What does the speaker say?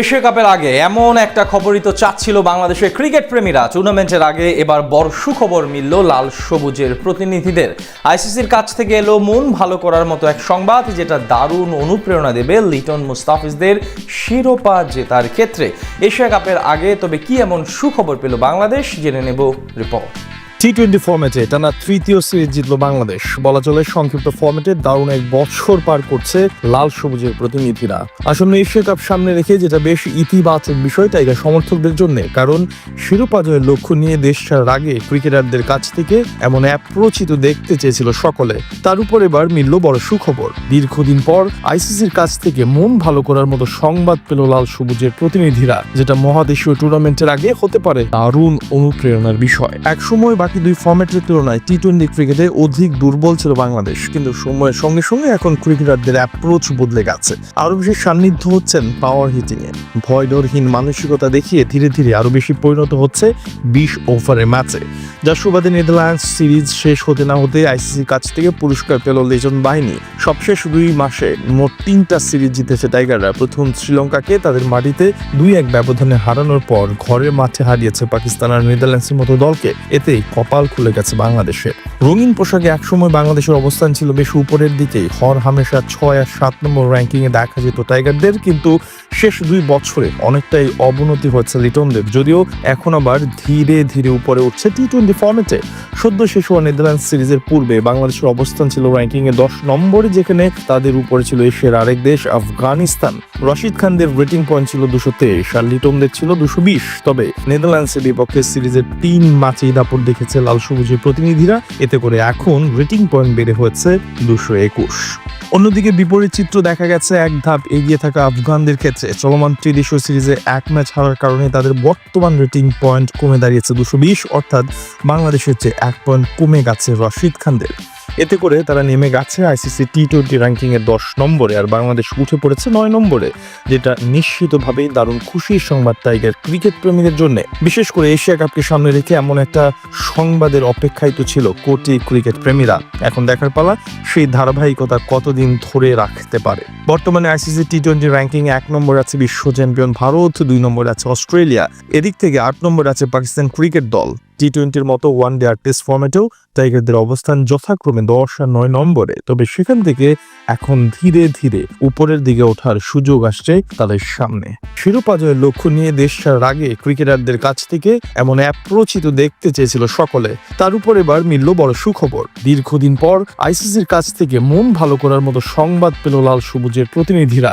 Asia কাপের আগে এমন একটা খবরই তো চাচ্ছিল বাংলাদেশের ক্রিকেট প্রেমীরা। টুর্নামেন্টের আগে এবার বড় সুখবর মিলল লাল সবুজের প্রতিনিধিদের। আইসিসির কাছ থেকে এলো মন ভালো করার মতো এক সংবাদ যেটা দারুণ অনুপ্রেরণা দেবে লিটন মুস্তাফিজদের শিরোপা জেতার ক্ষেত্রে। এশিয়া কাপের আগে তবে কি এমন সুখবর পেল বাংলাদেশ? জেনে নেব রিপোর্ট টি টোয়েন্টি ফর্মেটে টানা তৃতীয় সিরিজ জিতল বাংলাদেশ। বলা চলে সংক্ষিপ্ত ফর্মেটে দারুণ এক বছর পার করছে লাল সবুজের প্রতিনিধিরা। আসন্ন এশিয়া কাপ সামনে রেখে যেটা বেশ ইতিবাচক বিষয় টাইগার সমর্থকদের জন্য। কারণ শিরোপা জয়ের লক্ষ্য নিয়ে দেশ ছাড়ার আগে ক্রিকেটারদের কাছ থেকে এমন অ্যাপ্রোচই তো দেখতে চেয়েছিল সকলে। তার উপর এবার মিলল বড় সুখবর। দীর্ঘদিন পর আইসিসির কাছ থেকে মন ভালো করার মতো সংবাদ পেল লাল সবুজের প্রতিনিধিরা, যেটা মহাদেশীয় টুর্নামেন্টের আগে হতে পারে দারুণ অনুপ্রেরণার বিষয়। একসময় বাকি দুই ফর্মেটের তুলনায় টি টোয়েন্টি ক্রিকেটে অধিক দুর্বল ছিল বাংলাদেশ। কিন্তু সময়ের সঙ্গে সঙ্গে এখন ক্রিকেটারদের অ্যাপ্রোচ বদলে গেছে। আরও বেশি সান্নিধ্য হচ্ছেন পাওয়ার হিটিং এ ভয়, ডরহীন মানসিকতা দেখিয়ে ধীরে ধীরে আরও বেশি পরিণত হচ্ছে বিশ ওভারের ম্যাচে। যার সুবাদে নেদারল্যান্ডস সিরিজ শেষ হতে না হতে আইসিসির কাছ থেকে পুরস্কার পেল লেজন বাহিনী। সবশেষ দুই মাসে মোট তিনটা সিরিজ জিতেছে টাইগাররা। প্রথম শ্রীলঙ্কাকে তাদের মাটিতে দুই এক ব্যবধানে হারানোর পর ঘরের মাঠে হারিয়েছে পাকিস্তান আর নেদারল্যান্ডসের মতো দলকে। এতে কপাল খুলে গেছে বাংলাদেশের। রঙিন পোশাকে একসময় বাংলাদেশের অবস্থান ছিল বেশ উপরের দিকেই। হর হামেশা ছয় আর সাত নম্বর র্যাঙ্কিং এ দেখা যেত টাইগারদের, কিন্তু শেষ দুই বছরে অনেকটাই অবনতি হয়েছে লিটনদের। যদিও এখন আবার ধীরে ধীরে উপরে উঠছে টি টোয়েন্টি ফর্মেটে সদ্য শেষ হওয়া নেদারল্যান্ড সিরিজের পূর্বে বাংলাদেশের অবস্থান ছিল র্যাঙ্কিং এ দশ নম্বরে যেখানে তাদের উপরে ছিল এশিয়ার আরেক দেশ, আফগানিস্তান। রশিদ খানদের রেটিং পয়েন্ট ছিল দুশো তেইশ আর লিটনদের ছিল দুশো বিশ। তবে নেদারল্যান্ডসের বিপক্ষে সিরিজের তিন ম্যাচেই দাপট দেখেছে লাল সবুজের প্রতিনিধিরা। এতে করে এখন রেটিং পয়েন্ট বেড়ে হয়েছে দুশো একুশ। অন্যদিকে বিপরীত চিত্র দেখা গেছে, এক ধাপ এগিয়ে থাকা আফগানদের ক্ষেত্রে। চলমান ত্রিদেশীয় সিরিজে এক ম্যাচ হারার কারণে তাদের বর্তমান রেটিং পয়েন্ট কমে দাঁড়িয়েছে দুশো বিশ, অর্থাৎ বাংলাদেশের চেয়ে এক পয়েন্ট কমে গেছে রশিদ খানদের। এতে করে তারা নেমে গেছে আইসিসি টি টোয়েন্টি র্যাঙ্কিং এর দশ নম্বরে আর বাংলাদেশ উঠে পড়েছে নয় নম্বরে, যেটা নিশ্চিতভাবেই দারুণ খুশির সংবাদ টাইগার ক্রিকেট প্রেমীদের জন্য। বিশেষ করে এশিয়া কাপকে সামনে রেখে এমন একটা সংবাদের অপেক্ষায় তো ছিল কোটি ক্রিকেট প্রেমীরা। এখন দেখার পালা, সেই ধারাবাহিকতা কতদিন ধরে রাখতে পারে? বর্তমানে আইসিসি টি টোয়েন্টি র্যাঙ্কিং এক নম্বর আছে বিশ্ব চ্যাম্পিয়ন ভারত, দুই নম্বর আছে অস্ট্রেলিয়া, এদিক থেকে আট নম্বর আছে পাকিস্তান ক্রিকেট দল। টি টোয়েন্টির মতো ওয়ান ডে আর টেস্ট ফর্মেটেও টাইগারদের অবস্থান যথাক্রমে দশ আর নয় নম্বরে। তবে সেখান থেকে এখন ধীরে ধীরে উপরের দিকে ওঠার সুযোগ আসছে তাদের সামনে। শিরোপা জয়ের লক্ষ্য নিয়ে দেশ ছাড়ার আগে ক্রিকেটারদের কাছ থেকে এমন অ্যাপ্রোচই তো দেখতে চেয়েছিল সকলে। তার উপর এবার মিলল বড় সুখবর। দীর্ঘদিন পর আইসিসির কাছ থেকে মন ভালো করার মতো সংবাদ পেল লাল সবুজের প্রতিনিধিরা।